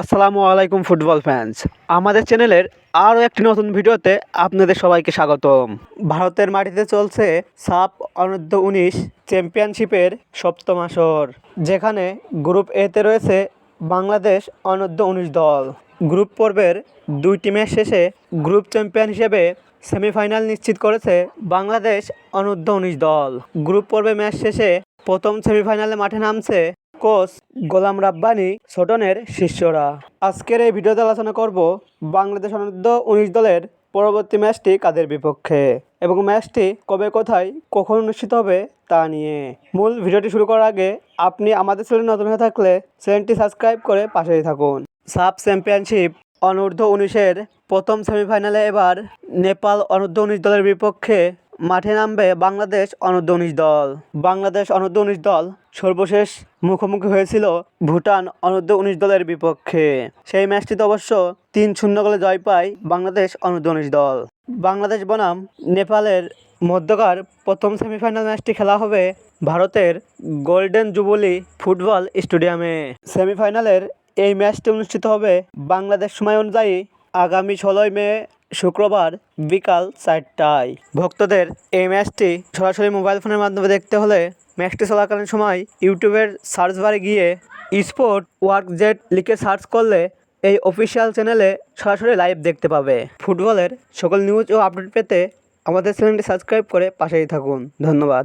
আসসালামু আলাইকুম football fans আমাদের চ্যানেলের আরও একটি নতুন ভিডিওতে আপনাদের সবাইকে স্বাগতম। ভারতের মাটিতে চলছে সাপ অনূর্ধ্ব উনিশ চ্যাম্পিয়নশিপের সপ্তম আসর, যেখানে গ্রুপ এতে রয়েছে বাংলাদেশ অনূর্ধ্ব উনিশ দল। গ্রুপ পর্বের দুইটি ম্যাচ শেষে গ্রুপ চ্যাম্পিয়ন হিসেবে সেমিফাইনাল নিশ্চিত করেছে বাংলাদেশ অনূর্ধ্ব উনিশ দল। গ্রুপ পর্বে ম্যাচ শেষে প্রথম সেমিফাইনালে মাঠে নামছে কোচ গোলাম রাব্বানি ছোটনের শিষ্যরা। আজকের এই ভিডিওতে আলোচনা করব বাংলাদেশ অনূর্ধ্ব উনিশ দলের পরবর্তী ম্যাচটি কাদের বিপক্ষে এবং ম্যাচটি কবে, কোথায়, কখন অনুষ্ঠিত হবে তা নিয়ে। মূল ভিডিওটি শুরু করার আগে আপনি আমাদের চ্যানেল নতুন হয়ে থাকলে চ্যানেলটি সাবস্ক্রাইব করে পাশেই থাকুন। সাব চ্যাম্পিয়নশিপ অনূর্ধ্ব উনিশের প্রথম সেমিফাইনালে এবার নেপাল অনূর্ধ্ব উনিশ দলের বিপক্ষে মাঠে নামবে বাংলাদেশ অনূর্ধ্ব উনিশ দল। বাংলাদেশ অনূর্ধ্ব উনিশ দল সর্বশেষ মুখোমুখি হয়েছিল ভুটান অনূর্ধ্ব উনিশ দলের বিপক্ষে। সেই ম্যাচটিতে অবশ্য তিন শূন্য গোলে জয় পায় বাংলাদেশ অনূর্ধ্ব উনিশ দল। বাংলাদেশ বনাম নেপালের মধ্যকার প্রথম সেমিফাইনাল ম্যাচটি খেলা হবে ভারতের গোল্ডেন জুবলি ফুটবল স্টেডিয়ামে। সেমিফাইনালের এই ম্যাচটি অনুষ্ঠিত হবে বাংলাদেশ সময় অনুযায়ী আগামী ষোলোই মে শুক্রবার বিকাল চারটায়। ভক্তদের এই ম্যাচটি সরাসরি মোবাইল ফোনের মাধ্যমে দেখতে হলে ম্যাচটি চলাকালীন সময় ইউটিউবের সার্চ বারে গিয়ে স্পোর্ট ওয়ার্ক জেট লিখে সার্চ করলে এই অফিসিয়াল চ্যানেলে সরাসরি লাইভ দেখতে পাবে। ফুটবলের সকল নিউজ ও আপডেট পেতে আমাদের চ্যানেলটি সাবস্ক্রাইব করে পাশেই থাকুন। ধন্যবাদ।